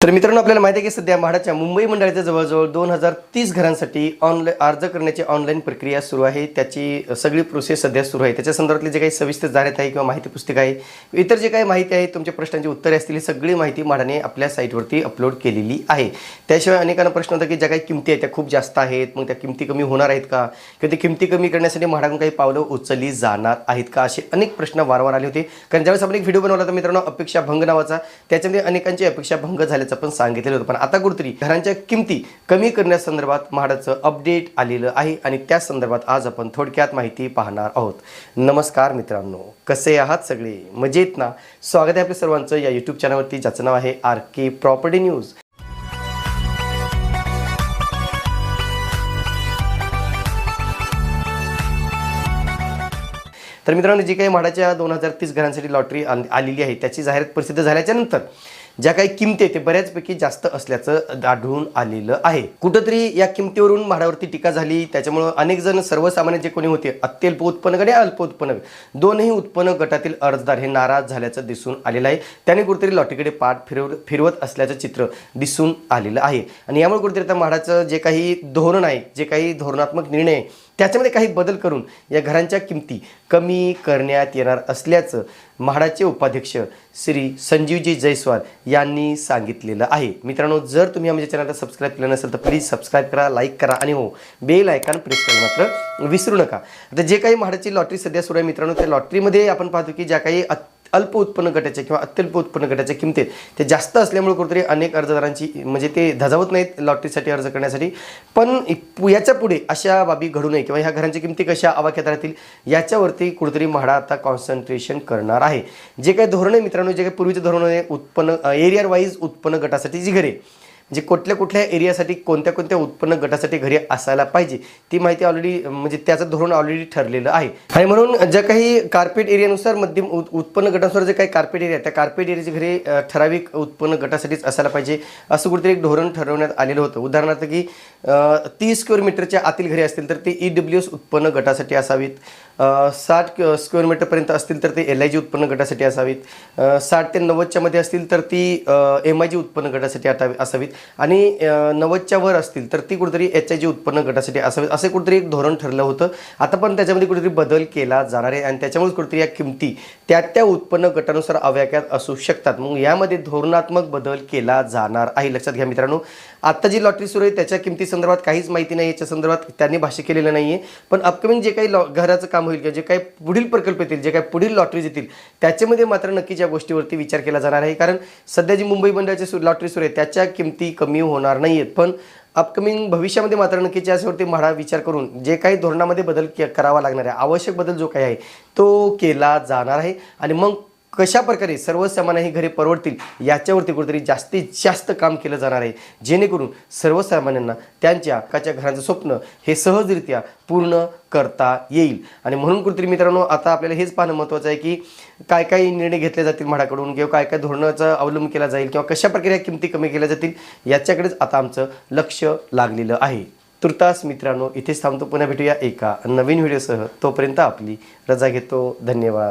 तर मित्रांनो आपल्याला माहिती आहे की सध्या म्हाडाच्या मुंबई मंडळाच्या जवळजवळ दोन हजार तीस घरांसाठी ऑनलाईन अर्ज करण्याची ऑनलाईन प्रक्रिया सुरू आहे. त्याची सगळी प्रोसेस सध्या सुरू आहे. त्याच्या संदर्भातली जे काही सविस्तर जाहिरात आहे किंवा माहिती पुस्तिका आहे इतर जे काही माहिती आहे तुमच्या प्रश्नांची उत्तरे असतील ही सगळी माहिती म्हाडाने आपल्या साईटवरती अपलोड केलेली आहे. त्याशिवाय अनेकांना प्रश्न होता की ज्या काही किमती आहेत त्या खूप जास्त आहेत. मग त्या किमती कमी होणार आहेत का? किंवा त्या किमती कमी करण्यासाठी म्हाडाकडून काही पावलं उचलली जाणार आहेत का? असे अनेक प्रश्न वारंवार आले होते. कारण ज्यावेळेस आपण एक व्हिडिओ बनवला होता मित्रांनो अपेक्षा भंग नावाचा त्याच्यामध्ये अनेकांची अपेक्षा भंग झाल्याचं पण सांगितलेलं होतं. पण आता कुठेतरी घरांच्या किमती कमी करण्यासंदर्भात म्हाडाचं अपडेट आलेलं आहे आणि त्या संदर्भात आज आपण थोडक्यात माहिती पाहणार आहोत. नमस्कार मित्रांनो. कसे आहात सगळे? मजेत ना? स्वागत आहे आपल्या सर्वांचं या यूट्यूब चॅनलवरती ज्याचं नाव आहे आर के प्रॉपर्टी न्यूज तर मित्रांनो जी काही म्हाडाच्या दोन हजार तीस घरांसाठी लॉटरी आलेली आहे त्याची जाहिरात प्रसिद्ध झाल्याच्यानंतर ज्या काही किमती आहेत ते बऱ्याचपैकी जास्त असल्याचं आढळून आलेलं आहे. कुठंतरी या किमतीवरून म्हाडावरती टीका झाली. त्याच्यामुळं अनेक जण सर्वसामान्य जे कोणी होते अत्यल्प उत्पन्न गट आणि अल्प उत्पन्न दोनही उत्पन्न गटातील अर्जदार हे नाराज झाल्याचं दिसून आलेलं आहे. त्याने कुठेतरी लॉटरीकडे पाठ फिरव फिरवत असल्याचं चित्र दिसून आलेलं आहे. आणि यामुळे कुठेतरी आता म्हाडाचं जे काही धोरण आहे जे काही धोरणात्मक निर्णय आहे त्याच्यामध्ये काही बदल करून या घरांच्या किमती कमी करण्यात येणार असल्याचं म्हाडाचे उपाध्यक्ष श्री संजीवजी जयस्वाल यांनी सांगितलेलं आहे. मित्रांनो जर तुम्ही आमच्या चॅनलला सबस्क्राईब केलं नसेल तर प्लीज सबस्क्राईब करा लाईक करा आणि हो बेल आयकॉन प्रेस करा मात्र विसरू नका. आता जे काही म्हाडाची लॉटरी सध्या सुरू आहे मित्रांनो त्या लॉटरीमध्ये आपण पाहतो की ज्या काही अल्प उत्पन्न गटाच्या किंवा अत्यल्प उत्पन्न गटाच्या किमतीत ते जास्त असल्यामुळे कुठेतरी अनेक अर्जदारांची म्हणजे ते धजावत नाहीत लॉटरीसाठी अर्ज करण्यासाठी. पण इ- याच्यापुढे अशा बाबी घडू नये किंवा ह्या घरांच्या किमती कशा आवाक्यात राहतील याच्यावरती कुठेतरी म्हाडा आता कॉन्सन्ट्रेशन करणार आहे. जे काही धोरण आहे मित्रांनो जे काही पूर्वीचे धोरण आहे उत्पन्न एरिया वाईज उत्पन्न गटासाठी जी घरे. म्हणजे कुठल्या कुठल्या एरियासाठी कोणत्या कोणत्या उत्पन्न गटासाठी घरी असायला पाहिजे ती माहिती ऑलरेडी म्हणजे त्याचं धोरण ऑलरेडी ठरलेलं आहे. आणि म्हणून ज्या काही कार्पेट एरियानुसार मध्यम उत्पन्न गटानुसार जे काही कार्पेट एरिया त्या कार्पेट एरियाचे घरे ठराविक उत्पन्न गटासाठीच असायला पाहिजे असं कुठेतरी एक धोरण ठरवण्यात आलेलं होतं. उदाहरणार्थ की तीस स्क्वेअर मीटरच्या आतील घरे असतील तर ते ई डब्ल्यू एस उत्पन्न गटासाठी असावीत. साठ स्क्वेअर मीटरपर्यंत असतील तर ते एल आय जी उत्पन्न गटासाठी असावीत. साठ ते नव्वदच्या मध्ये असतील तर ती एम आय जी उत्पन्न गटासाठी अटावी असावीत. आणि नव्वदच्या वर असतील तर ती कुठेतरी एच आय जी उत्पन्न गटासाठी असावीत. असे कुठेतरी एक धोरण ठरलं होतं. आता पण त्याच्यामध्ये कुठेतरी बदल केला जाणार आहे. आणि त्याच्यामुळे कुठेतरी या किमती त्या त्या उत्पन्न गटानुसार अव्याख्यात असू शकतात. मग यामध्ये धोरणात्मक बदल केला जाणार आहे. लक्षात घ्या मित्रांनो. आत्ता जी लॉटरी सुरू आहे त्याच्या किमती संदर्भात काहीच माहिती नाही. याच्या संदर्भात त्यांनी भाष्य केलेलं नाही आहे पण अपकमिंग जे काही लॉ घराचं काम होईल किंवा जे काही पुढील प्रकल्प येतील जे काही पुढील लॉटरीज येतील त्याच्यामध्ये मात्र नक्कीच या गोष्टीवरती विचार केला जाणार आहे. कारण सध्या जी मुंबई मंडळाची सु लॉटरी सुरू आहे त्याच्या किमती कमी होणार नाही आहेत पण अपकमिंग भविष्यामध्ये मात्र नक्कीच याच्यावरती म्हाडा विचार करून जे काही धोरणामध्ये बदल करावा लागणार आहे आवश्यक बदल जो काही आहे तो केला जाणार आहे. आणि मग कशा प्रकारे सर्वसामान्य ही घरे परवडतील याच्यावरती कुठेतरी जास्तीत जास्त काम केलं जाणार आहे. जेणेकरून सर्वसामान्यांना त्यांच्या हक्काच्या घराचं स्वप्न हे सहजरित्या पूर्ण करता येईल. आणि म्हणून कुठेतरी मित्रांनो आता आपल्याला हेच पाहणं महत्त्वाचं आहे की काय काय निर्णय घेतले जातील म्हाडाकडून किंवा काय काय धोरणाचा अवलंब केला जाईल किंवा कशा प्रकारे या किमती कमी केल्या जातील याच्याकडेच आता आमचं लक्ष लागलेलं आहे. तुर्तास मित्रांनो इथेच थांबतो. पुन्हा भेटूया एका नवीन व्हिडिओसह. तोपर्यंत आपली रजा घेतो. धन्यवाद.